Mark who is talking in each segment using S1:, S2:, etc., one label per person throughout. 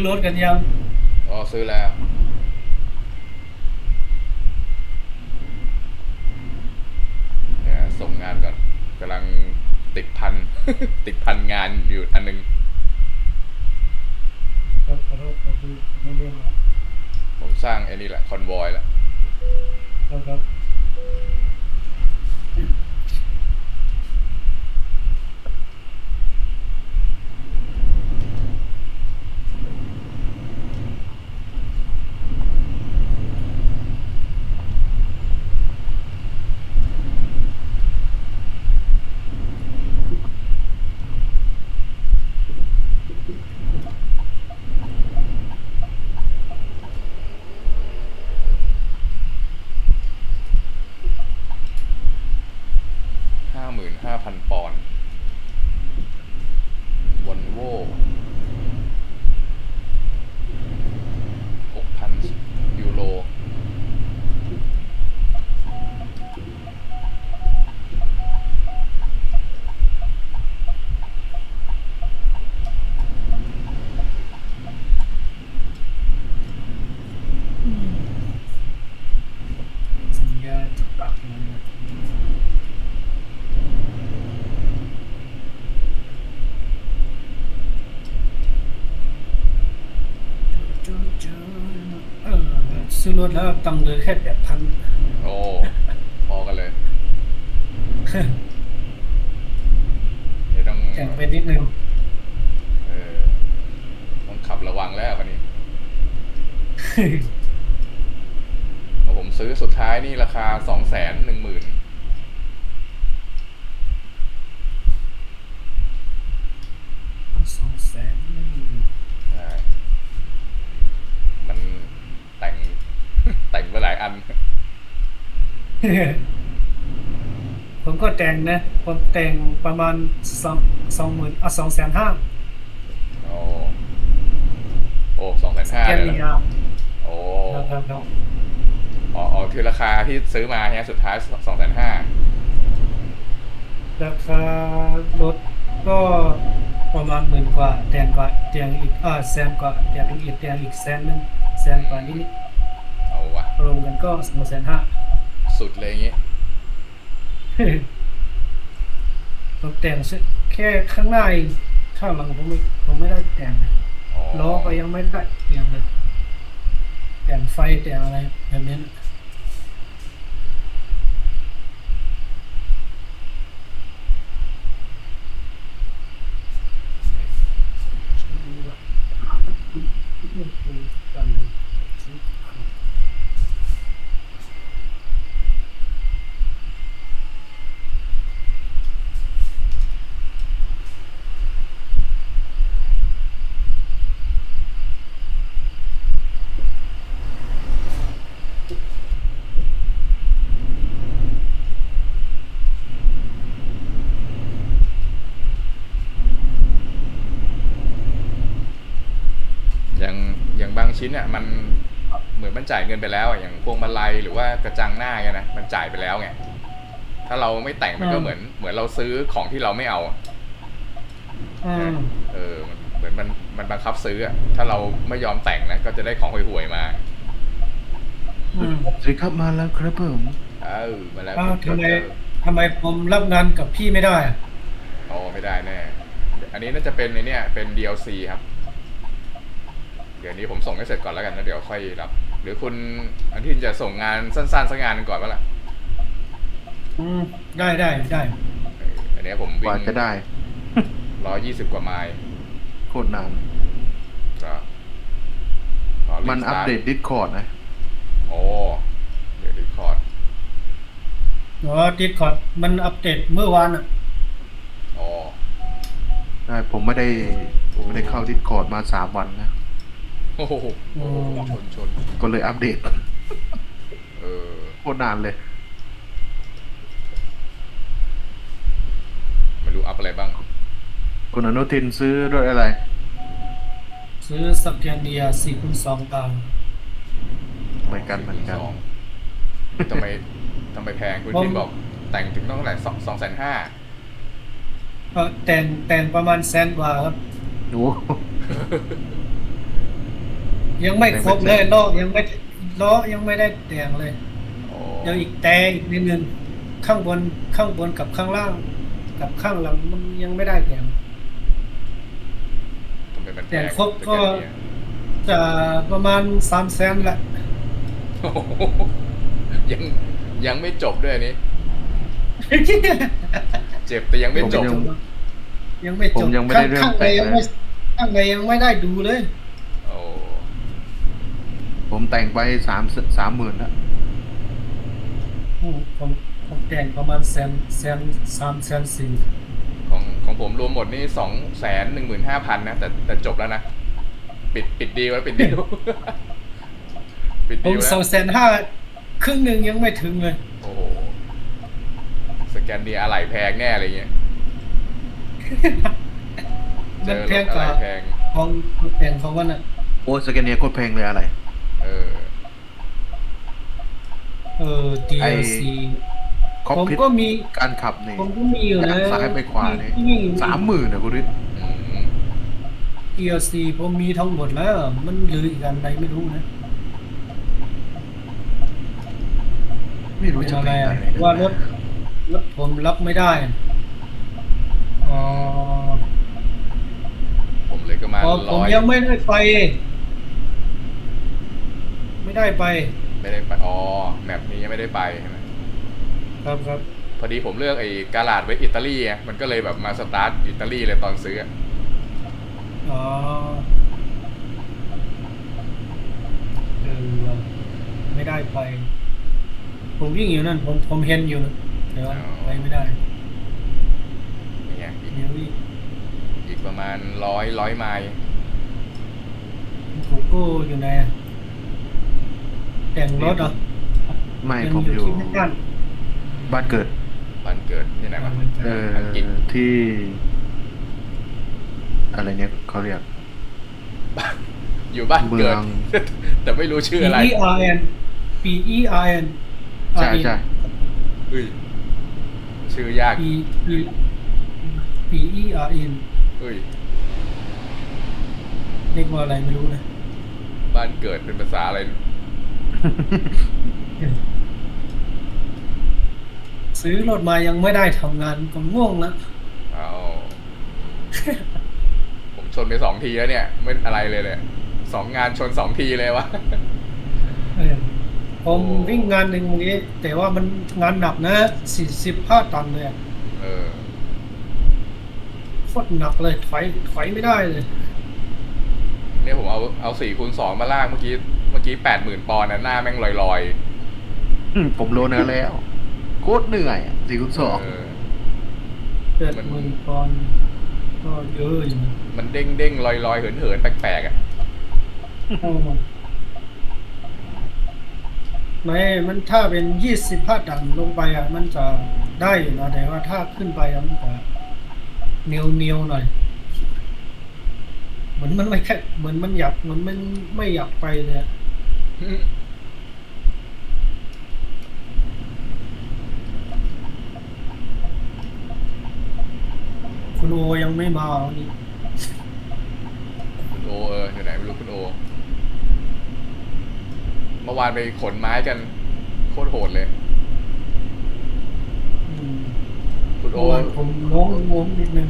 S1: ซื้อรถกันยัง
S2: อ๋อซื้อแล้ว เนี่ยส่งงานก่อนกำลังติดพัน ติดพันงานอยู่อันหนึง
S1: ครับขอโทษครับพี่ไม่เล่นแล้ว
S2: ผมสร้างไอ้นี่แหละ คอนวอยแล้ว
S1: ครับครับ
S2: ห้าหมื่นห้าพันปอนด์วอลโว่หกพันยูโร
S1: สัญญาจะปักมันนะเออ ซื้อรถแล้วตังค์เหลยแค่แปดพัน
S2: โอ้พอกันเลย เดี๋ยวต้อง
S1: แข่งไปนิดนึง
S2: เออต้องขับระวังแล้วคันนี้ของผมซื้อสุดท้ายนี่ราคาสองแสนหนึ่งหมื่น
S1: สองแสนหนึ่ง
S2: ใช่มันแต่ง แต่งไปหลายอัน
S1: ผมก็แต่งนะ ผมแต่งประมาณสองสองหมื่นอะสองแสนห้า
S2: โอ้โอ้สองแสนห้า
S1: แค่
S2: เลย
S1: นี้
S2: เหร
S1: ค
S2: อ
S1: รับ
S2: โอ้
S1: ครับครับครับ
S2: อ๋ออ๋อคือราคาที่ซื้อมาเนี่ยสุดท้ายสองแสนห้า
S1: ราคารถก็ประมาณหมื่นกว่า แต่งกว่าแต่งอีกอ่าแสนกว่าแต่งอีกแต่งอีกแสนหนึ่งแสนกว่านิด
S2: เอาวะ
S1: ๆรวมกันก็สองแสนห้า
S2: สุดเลยอย่างงี้
S1: ผมแต่งแค่ข้างหน้าเองข้างหลังผมไม่ผมไม่ได้แต่งนะ
S2: อ๋อ
S1: ล้อก็ยังไม่ได้แต่งเลยแต่งไฟแต่งอะไรแบบนี้นะ
S2: อย่างอย่างบาง ชิ้นอะมันเหมือนมันจ่ายเงินไปแล้วอะอย่างพวงมาลัยหรือว่ากระจังหน้าไงนะมันจ่ายไปแล้วไงถ้าเราไม่แต่งมันก็เหมือนเหมือนเราซื้อของที่เราไม่เอาอะ
S1: อืม
S2: เออมันเหมือนมันมันบังคับซื้ออะถ้าเราไม่ยอมแต่งนะก็จะได้ของห่วยๆมา
S1: อืม
S3: สวัสดีครับมาแล้วครับผม
S2: เออมาแล้ว
S1: อ้าวทำไม
S2: เจอ
S1: ทำไมผมรับงานกับพี่ไม่ได้อะ
S2: อ๋อไม่ได้แน่ อันนี้น่าจะเป็นในเนี่ยเป็น DLC ครับ เดี๋ยวนี้ผมส่งให้เสร็จก่อนแล้วกันแล้วเดี๋ยวค่อยรับ หรือคุณอันที่จะส่งงานสั้นๆสักงานหนึ่งก่อนวะล่ะ
S1: อืมได้ได้ได้
S2: เอออันเนี้ยผม
S3: ก
S2: วิ่
S3: ว่างจะได้
S2: ร้อยยี่สิบกว่าไมล์
S3: โคตรนาน
S2: ก็ขรี
S3: มัน
S2: ส
S3: อัป
S2: ตาร์ท
S3: เดตดิสคอร์ดนะ
S2: โอ้เดี๋ยวรีคอร์ด
S1: อ๋อดิสคอร์ดมันอัปเดตเมื่อวานอะ
S2: อ๋อ
S3: ได้ผมไม่ได้ผมไม่ได้เข้าดิสคอร์ดมาสามวันนะ
S2: โอ้โหชนชน
S3: ก็เลยอัปเดต
S2: เออ
S3: โคตรนานเลย
S2: ไม่รู้อัพอะไรบ้าง
S3: คุณอนุทินซื้อรถอะไร
S1: ซื้อสแกนเดียสี่คูณสองบาง
S3: เหมือนกันเหมือนกัน
S2: ทำไมทำไมแพงคุณทิมบอกแต่งถึงต้องเท่าไหร่สองสองแสนห้า
S1: แต่งแต่งประมาณแสนกว่าครับ
S3: โอ้
S1: ยังไม่ครบเลยล้อยังไม่ล้อยังไม่ได้แต่งเลย
S2: โอ้
S1: เดี๋ยวอีกแต่อีกนิดนึงข้างบนข้างบนกับข้างล่าง กับข้างหลังมันยังไม่ได้แต่ง
S2: ทำไมมันแพ
S1: แต่
S2: ง
S1: ครบก็
S2: เป็นแค่เนี้ย
S1: จะประมาณสามแสนแหละ
S2: โอ้โหยังยังไม่จบด้วยอันนี้ เจ็บแต่ยังไม่จบ
S3: ผมยัง
S1: ยังไม่จ
S3: ผ
S1: บ
S3: มยังไม่ได้เริ่ม
S1: ข้างใน
S3: แต่ง
S1: ยัง
S3: เล
S1: ไม่
S3: ย
S1: ข้างในยังไม่ได้ดูเลย
S2: โอ้
S3: ผม แต่งไปสามสามหมื่นแล้ว
S1: อืมผมผมแต่งประมาณแสนแสนสามแสนสี่
S2: ของของผมรวมหมดนี่สองแสนหนึ่งหมื่นห้าพันนะแต่แต่จบแล้วนะ ปิดปิดดีลแล้วปิดดีลปิด
S1: ผ
S2: ดี
S1: ม
S2: ลแล้
S1: สอ
S2: ว
S1: งแสนห้าครึ่งหนึ่งยังไม่ถึงเลย
S2: โอ้โหสแกนเดียอะไหล่แพงแน่อะไรเงี้ยเจ
S1: มัน
S2: อ
S1: แพ
S2: รงถ
S1: ก
S2: อะไห
S1: ว่า
S2: ล่แพง
S1: ของของแต่งของมันอะ
S3: โอ้สแกนเนียโคตรแพงเลยอะไร
S2: เออ
S1: เออ DLC
S3: คอ
S1: ผม
S3: พิท
S1: ก็มี
S3: การขับนี่
S1: ผมก็มีอยู่นะ
S3: จากซ้ายไปขวาเนี่ย
S1: มี
S3: สามหมื่นนะคุณฤทธิ์
S2: อืม
S1: DLC ผมมีทั้งหมดแล้ว มันเหลืออีกอันใดไม่รู้นะ
S3: ไม่รู้
S1: เป็น
S3: จะ
S1: อะ
S3: เป็
S1: ไร
S3: น
S1: อะ
S3: อะไร
S1: ว่ารถรถผมรับไม่ได้อะอ๋อ
S2: ผมเลยก็มา
S1: พอผ
S2: ร้
S1: ม
S2: อย
S1: ยังไม่ได้ไป ไม่ได้ไป
S2: ไม่ได้ไปอ๋อแมปนี้ยังไม่ได้ไปใช่ไหม
S1: ครับครับ
S2: พอดีผมเลือกไอ้กาลาดไว้อิตาลีไงมันก็เลยแบบมาสตาร์ทอิตาลีเลยตอนซื้ออะ
S1: อ๋อเออว่ะไม่ได้ไป ผมวิ่งอยู่นั่น ผมผมเห็นอยู่นะแต่ว่าไปไม่ได้
S2: นี่ไงอีก
S1: เดี๋ยวอีก
S2: อีกประมาณร้อยร้อยไมล์
S1: โกโก้อยู่ไหนอะ แต่งรถเหรอ
S3: ไม่
S1: ยัง
S3: ผมอยู่
S1: ที่บ้าน
S3: บ้านเกิด
S2: บ้านเกิดที่ไหนวะ
S3: เออ
S2: อังกฤษ
S3: ที่ อะไรเนี่ยเขาเรียก
S2: อยู่บ้านเกิด
S3: เมือง
S2: แต่ไม่รู้ชื่ออะไร
S1: P E R N P E R N
S3: ใช่ใช่
S2: เฮ้ยชื่อยาก
S1: P P P E R N
S2: เฮ้ย
S1: เรียกว่าอะไรไม่รู้นะ
S2: บ้านเกิดเป็นภาษาอะไร
S1: ซื้อรถมายังไม่ได้ทำงานก็ง่วงแล้ว
S2: เอาผมชนไปสองทีแล้วเนี่ย ไม่อะไรเลยเลยสองงานชนสองทีเลยวะ
S1: เออผม
S2: โอ้
S1: วิ่งงานหนึ่งวันนี้ แต่ว่ามันงานหนักนะสี่สิบห้าตันเลยอะ
S2: เออ
S1: โคตรหนักเลยไฟไฟไม่ได้เลย
S2: เนี่ยผมเอาเอาสี่คูณสองมาลากเมื่อกี้เมื่อกี้แปดหมื่นปอนด์นะหน้าแม่งลอยลอย
S3: ผมโลนะแล้ว โคตรเหนื่อยอะสี่คูณ
S2: ๆ
S3: สอง
S2: เออ
S1: เกิดหมื่นปอนด์ก็เยอะอยู่นะ
S2: มันเด้งเด้งลอยลอยๆเหินเหินๆแปลกๆอะ
S1: โอ้ไม่มันถ้าเป็นยี่สิบห้าตันลงไปอะ มันจะได้อยู่นะแต่ว่าถ้าขึ้นไปอะมันจะเนียวเนียวๆหน่อย เหมือนมันไม่แค่เหมือนมันอยากเหมือนมันไม่อยากไปเลยอะคุณโอยังไม่มาวันนี้
S2: คุณโอเอออยู่ไหนไม่รู้คุณโอ เมื่อวานไปขนไม้กัน โคตรโหดเลย
S1: อืม
S2: คุณโอ
S1: เมื่อวานผมงงงงนิดนึง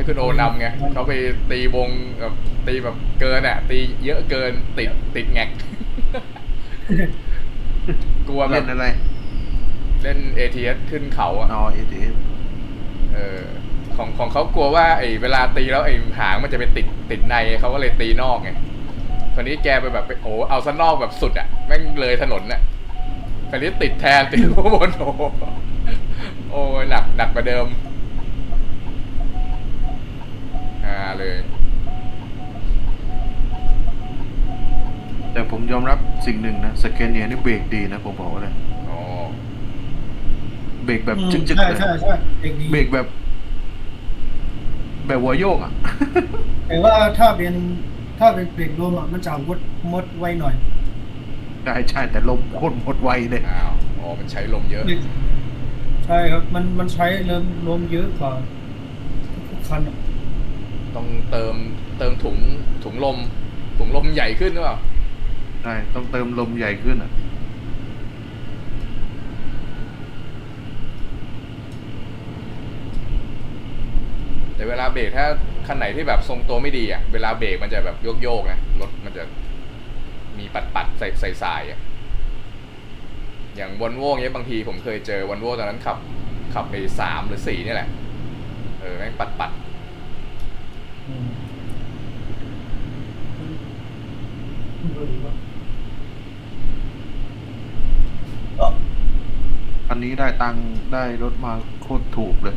S2: ให้คุณโอนำไงเขาไปตีวงแบบตีแบบเกินอะ ตีเยอะเกินติดติดแงกกลัวแบ
S3: เล่
S2: บ
S3: นอะไร
S2: เล่น ATS ขึ้นเขาอะ
S3: นอเอทีเอฟ
S2: เออของของเขากลัวว่าไอ้เวลาตีแล้วไอ้หางมันจะไปติดติดในเขาก็เลยตีนอกไงคนนี้แกไปแบบไปโอ้เอาซะนอกแบบสุดอะแม่งเลยถนนน่ะคนนี้ติดแทนติดข้างบนโอ้โหโอ้ยหนักหนักกว่าเดิมอ่า เลย
S3: แต่ผมยอมรับสิ่งหนึ่งนะสแกนเนียนี่เบรกดีนะผมบอกเลย
S2: อ๋อ
S3: เบรกแบบ
S1: อืม
S3: จึ๊ก
S1: ใช่
S3: ๆเลย
S1: ใช่ใช่เด็กดี
S3: เบรกแบบ แบบหัวโยกอะ
S1: แต่ว่าถ้าเป็นถ้าเป็นเบรกลมอะมันจะวดมดไวหน่อย
S3: ใช่ใช่แต่ลมโคตรหมดไวเลย
S2: อ้าวอ๋อมันใช้ลมเยอะ
S1: ใช่ครับ มันมันใช้ลมลมเยอะกว่าทุกคันอะ
S2: ต้องเติมเติมถุงถุงลม ถุงลมใหญ่ขึ้นหรือเปล่า
S3: ใช่ต้องเติมลมใหญ่ขึ้นอะ
S2: แต่เวลาเบรกถ้าคันไหนที่แบบทรงตัวไม่ดีอะ เวลาเบรกมันจะแบบโยกโยกๆนะ รถมันจะมีปัดปัดๆใส่ใส่สายอะ อย่างวอลโว่เนี้ยบางทีผมเคยเจอวอลโว่ตอนนั้นขับ ขับไปสามหรือสี่นี่แหละ เออแม่งปัดปัด
S1: อืม
S3: อันนี้ได้ตังค์ได้รถมาโคตรถูกเลย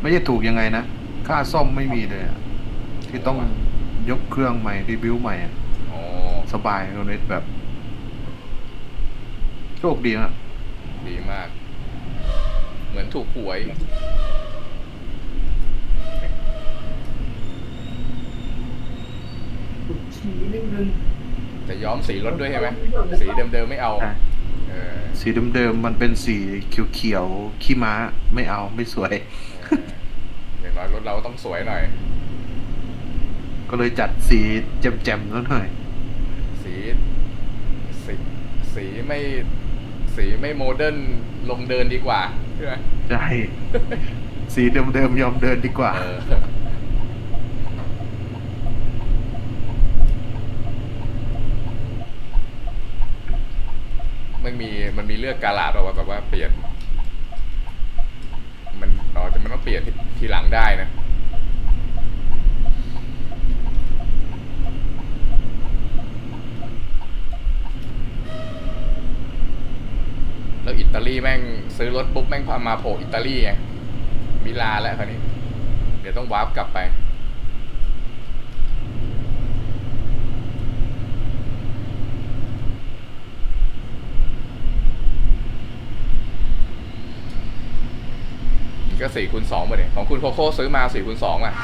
S3: ไม่ใช่ถูกยังไงนะ ค่าซ่อมไม่มีเลยอะที่ต้องยกเครื่องใหม่รีบิวใหม่อะ
S2: ๆอ๋อ
S3: สบายโรเนตแบบ โชคดีมาก
S2: ดีมาก เหมือนถูกหวย
S1: ฉีนิดนึง
S2: แต่ย้อมสีรถด้วยใช่ไหมสีเดิมๆไม่เอา
S3: ใช่
S2: เออ
S3: สีเดิมๆมันเป็นสีเขียวๆขี้ม้าไม่เอาไม่สวย
S2: เอออย่างน้อยรถเราต้องสวยหน่อย
S3: ก็เลยจัดสีแจ่มๆแล้วหน่อย
S2: สีสีสีไม่สีไม่โมเดิร์นลงเดินดีกว่าใช่ไหม
S3: ใช่ สีเดิมๆยอมเดินดีกว่า
S2: เออ มันมีมันมีเลือกกาลาดว่าแบบว่าเปลี่ยน มันอ๋อแต่มันต้องเปลี่ยนทีทีหลังได้นะแล้วอิตาลีแม่งซื้อรถปุ๊บแม่งพามาโผล่อิตาลีไงมิลานแล้วคราวนี้ เดี๋ยวต้องวาร์ปกลับไป นี่ ก็สี่คูณสองไปเนี่ยของคุณโคโค่ซื้อมาสี่คูณสองอะ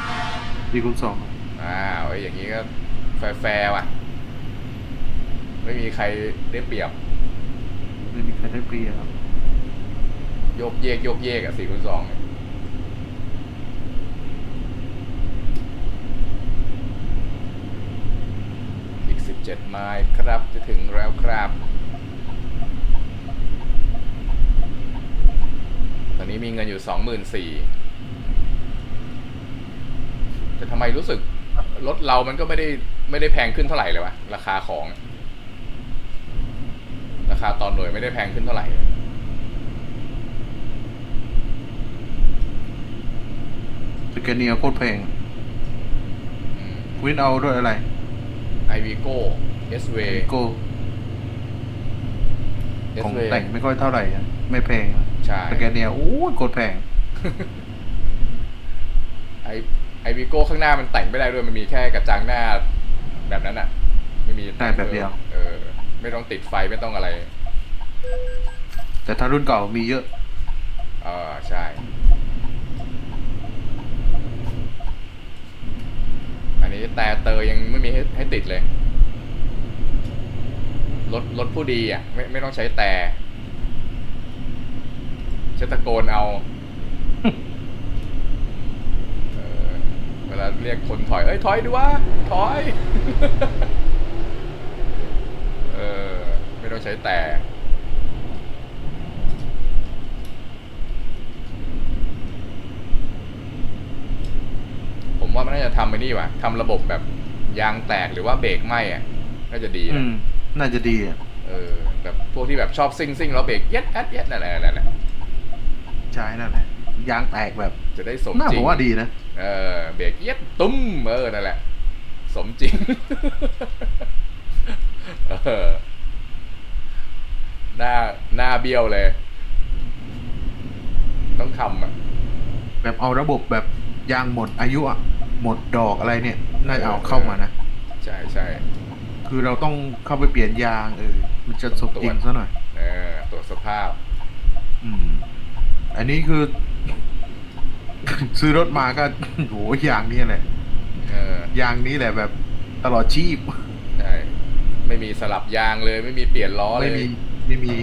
S3: ดีคุณสอง
S2: อ้าวไอ้ยอย่างนี้ก็แฟร์ๆว่ะ ไม่มีใครได้เปรียบ
S3: ไม่มีใครได้เปรียบ
S2: โยกเยกโยกเยกอะสี่คูณสองเนี่ยอีกสิบเจ็ดไมล์ครับจะถึงแล้วครับ ต อนนี้มีเงินอยู่สองหมื่นสี่แต่ทำไมรู้สึกรถเรามันก็ไม่ได้ไม่ได้แพงขึ้นเท่าไหร่เลยวะราคาของ ราคาตอนหน่วยไม่ได้แพงขึ้นเท่าไหร่
S3: สแกนเนียโคตรแพงวินเอาด้วยอะไร
S2: ไอวีโก้เอสเว
S3: โก้
S2: เอ
S3: ข
S2: ส
S3: อง
S2: เว
S3: แต่งไม่ค่อยเท่าไหร่อะไม่แพงอะ
S2: ใช่
S3: สแกนเนียโอ้ยโคตรแพง
S2: ไอไอวีโก้ข้างหน้ามันแต่งไม่ได้ด้วยมันมีแค่กระจังหน้าแบบนั้นอะไม่มี
S3: ได้แบบเดียว
S2: เออ ไม่ต้องติดไฟไม่ต้องอะไร
S3: แต่ถ้ารุ่นเก่ามีเยอะ
S2: เออใช่อันนี้แต่เตอยังไม่มีให้ให้ติดเลย รถรถผู้ดีอะ ไม่ไม่ต้องใช้แต่ ใช้ตะโกนเอาเออเวลาเรียกคนถอย เอ้ยถอยดูวะถอย เออ ไม่ต้องใช้แต่ผมว่ามันน่าจะทำไปนี่ว่ะทำระบบแบบยางแตกหรือว่าเบรกไหมอะ น่าจะดี
S3: อื
S2: นะ
S3: มน่าจะดีอะ
S2: เออแบบพวกที่แบบชอบซิ่งซิ่งแล้วเบรกเย็ดแอดเย็ดนั่นแหละนั่นแหละ
S3: ใช่นั่นแหละยางแตกแบบ
S2: จะได้สม
S3: น่า
S2: จริ
S3: ผ
S2: ง
S3: มว่าดีนะ
S2: เออเบรกเย็ดตุ้มเออนั่นแหละ สมจริงเออหน้าหน้าเบี้ยวเลย ต้องทำอะ
S3: แบบเอาระบบแบบยางหมดอายุอะหมดดอกอะไรเนี่ยน่าจะเอาเข้ามานะ
S2: ใช่ใช่
S3: คือเราต้องเข้าไปเปลี่ยนยางเออมันจะสมจริงซะหน่อย
S2: เออตรวจสภาพ
S3: อืม อันนี้คือ ซื้อรถมาก็โหยางนี่แหละ
S2: เออ
S3: ยางนี้แหละแบบตลอดชีพ
S2: ใช่ไม่มีสลับยางเลย ไม่มีเปลี่ยนล้อเล
S3: ไม่
S2: ย
S3: มีไม่มี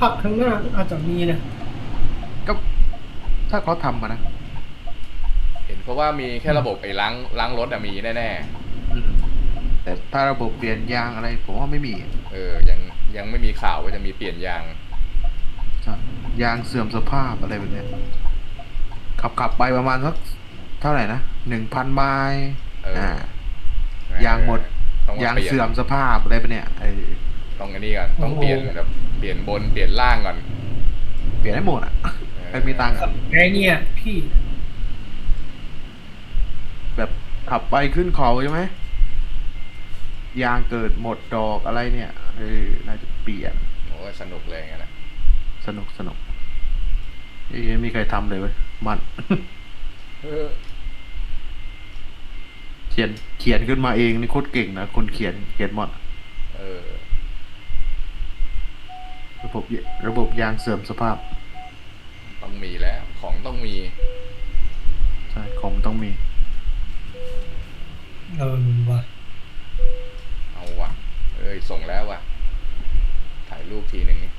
S1: พักข้างหน้าอาจจะมีนะ
S3: ก็ถ้าเขาทำมานะ
S2: ห็นเพราะว่ามีแค่ระบบไอ้ล้างล้างรถอะมีแน่
S3: อืมแต่ถ้าระบบเปลี่ยนยางอะไร ผมว่าไม่มี
S2: ๆเออยังยังไม่มีข่าวว่าจะมีเปลี่ยนยาง
S3: ใช่ ยางเสื่อมสภาพอะไรแบบเนี้ยขับขับไปประมาณสักเท่าไหร่นะหนึ่งพันไมล์
S2: เอออ่
S3: อ่ายางหมด
S2: ต้อง
S3: ยาง
S2: ปลี่น
S3: เสื่อมสภาพอะไรแบบเนี้ยเออ
S2: ต้องอันนี้ก่อนต้องเปลี่ยนแบบเปลี่ยนบนเปลี่ยนล่างก่อน
S3: เปลี่ยนให้หมดอะ
S2: เออ
S3: ใครมีตังค์อะ
S1: ไงเนี่ยพี่
S3: แบบขับไปขึ้นเขาใช่ไหมยางเกิดหมดดอกอะไรเนี่ยเออน่าจะเปลี่ยน
S2: โอ้ยสนุกเลยอย่างนั้นนะ
S3: สนุกสนุกยังไม่มีใครทำเลยเว้ยมัน
S2: เออ
S3: เขียนเขียนขึ้นมาเองนี่โคตรเก่งนะคนเขียนเขียนหมด
S2: เออ
S3: ระบบยระบบยางเสื่อมสภาพ
S2: ต้องมีแล้ว ของต้องมี
S3: ใช่ของมันต้องมี
S1: เออว่ะ
S2: เอาว่ะ เอ้ยส่งแล้วว่ะ ถ่ายรูปทีหนึ่งนี่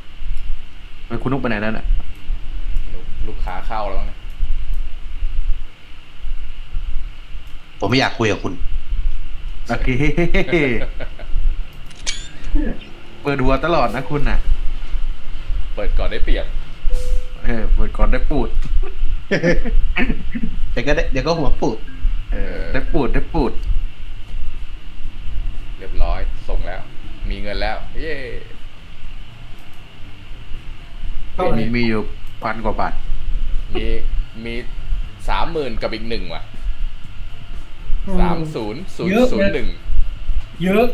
S3: ไปคุณนุกไปไหนแล้วเนี่ย
S2: ลูกลูกค้าเข้าแล้วนะ
S4: ผมไม่อยากคุยกับคุณ
S3: โอเคเปิดหัวตลอดนะคุณน่ะ
S2: เปิดก่อนได้เปรียบ
S3: เออเปิดก่อนได้ปูด
S4: เดี๋ยวก็ได้เดี๋ยวก็หัวปูด
S3: เออ ได้ปูดได้ปูด
S2: เรียบร้อย ส่งแล้ว มีเงินแล้ว เย้
S1: เท่าไหร่
S3: มีมีอยู่พันกว่าบาท
S2: มีมีสามหมื่นกับอีกหนึ่งว่ะสามศูนย์ศูนย์ศูนย์หนึ่ง
S1: เยอะ